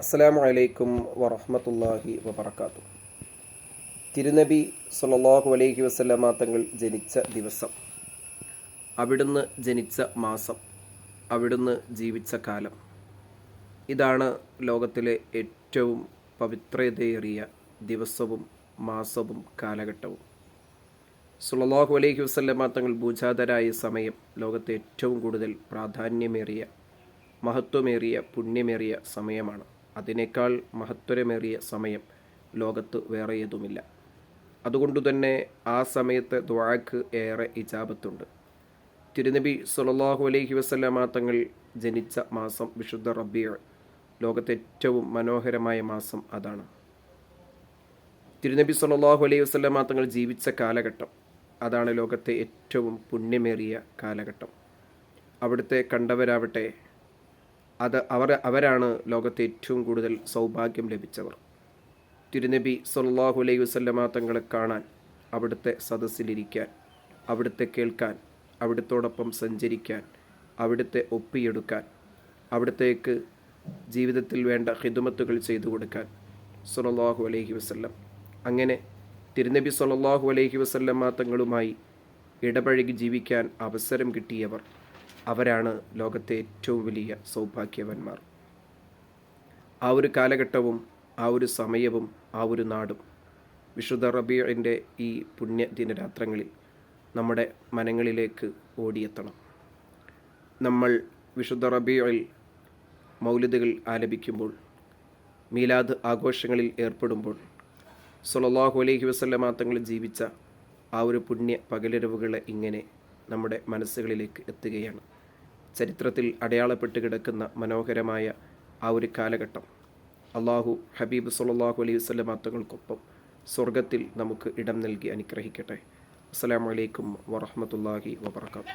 അസ്സലാമു അലൈക്കും വറഹ്മത്തുള്ളാഹി വബർക്കാത്തു തിരുനബി സുലല്ലാഹു അലൈഹി വസല്ലമ തങ്ങൾ ജനിച്ച ദിവസം അവിടുന്ന് ജനിച്ച മാസം അവിടുന്ന് ജീവിച്ച കാലം. ഇതാണ് ലോകത്തിലെ ഏറ്റവും പവിത്രതയേറിയ ദിവസവും മാസവും കാലഘട്ടവും. സുലല്ലാഹു അലൈഹി വസ്ലമ തങ്ങൾ ഭൂജാതരായ സമയം ലോകത്തെ ഏറ്റവും കൂടുതൽ പ്രാധാന്യമേറിയ മഹത്വമേറിയ പുണ്യമേറിയ സമയമാണ്. അതിനേക്കാൾ മഹത്വരമേറിയ സമയം ലോകത്ത് വേറെ ഏതുമില്ല. അതുകൊണ്ടുതന്നെ ആ സമയത്ത് ദ്വാക്ക് ഏറെ ഇജാബത്തുണ്ട്. തിരുനബി സുലല്ലാഹു അലൈഹി വസല്ലമ തങ്ങൾ ജനിച്ച മാസം വിശുദ്ധ റബ്ബിയ ലോകത്തെ ഏറ്റവും മനോഹരമായ മാസം അതാണ്. തിരുനബി സുലല്ലാഹു അലൈഹി വസല്ലമ തങ്ങൾ ജീവിച്ച കാലഘട്ടം അതാണ് ലോകത്തെ ഏറ്റവും പുണ്യമേറിയ കാലഘട്ടം. അവിടുത്തെ കണ്ടവരാവട്ടെ അത് അവർ അവരാണ് ലോകത്തെ ഏറ്റവും കൂടുതൽ സൗഭാഗ്യം ലഭിച്ചവർ. തിരുനബി സൊല്ലാഹു അലൈഹി വസല്ലമ തങ്ങളെ കാണാൻ അവിടുത്തെ സദസ്സിലിരിക്കാൻ അവിടുത്തെ കേൾക്കാൻ അവിടുത്തോടൊപ്പം സഞ്ചരിക്കാൻ അവിടുത്തെ ഒപ്പിയെടുക്കാൻ അവിടുത്തേക്ക് ജീവിതത്തിൽ വേണ്ട ഹിദുമത്തുകൾ ചെയ്തു കൊടുക്കാൻ സൊല്ലാഹു അലൈഹി വസ്ല്ലം. അങ്ങനെ തിരുനബി സൊല്ലാഹു അലൈഹി വസല്ലമ തങ്ങളുമായി ഇടപഴകി ജീവിക്കാൻ അവസരം കിട്ടിയവർ അവരാണ് ലോകത്തെ ഏറ്റവും വലിയ സൗഭാഗ്യവന്മാർ. ആ ഒരു കാലഘട്ടവും ആ ഒരു സമയവും ആ ഒരു നാടും വിശുദ്ധ റബിയുടെ ഈ പുണ്യ ദിനരാത്രങ്ങളിൽ നമ്മുടെ മനങ്ങളിലേക്ക് ഓടിയെത്തണം. നമ്മൾ വിശുദ്ധ റബിയിൽ മൗലിദുകൾ ആലപിക്കുമ്പോൾ മീലാദ് ആഘോഷങ്ങളിൽ ഏർപ്പെടുമ്പോൾ സുലല്ലാഹു അലൈഹി വസല്ലമ തങ്ങൾ ജീവിച്ച ആ ഒരു പുണ്യ പകലിരവുകളെ ഇങ്ങനെ നമ്മുടെ മനസ്സുകളിലേക്ക് എത്തുകയാണ്. ചരിത്രത്തിൽ അടയാളപ്പെട്ട് കിടക്കുന്ന മനോഹരമായ ആ ഒരു കാലഘട്ടം. അള്ളാഹു ഹബീബ് സുല്ലാഹു അലൈഹി വസ്ലം തങ്ങൾക്കൊപ്പം സ്വർഗത്തിൽ നമുക്ക് ഇടം നൽകി അനുഗ്രഹിക്കട്ടെ. അസ്സാം വലൈക്കും വറഹമത്തല്ലാഹി വബർക്കാത്തു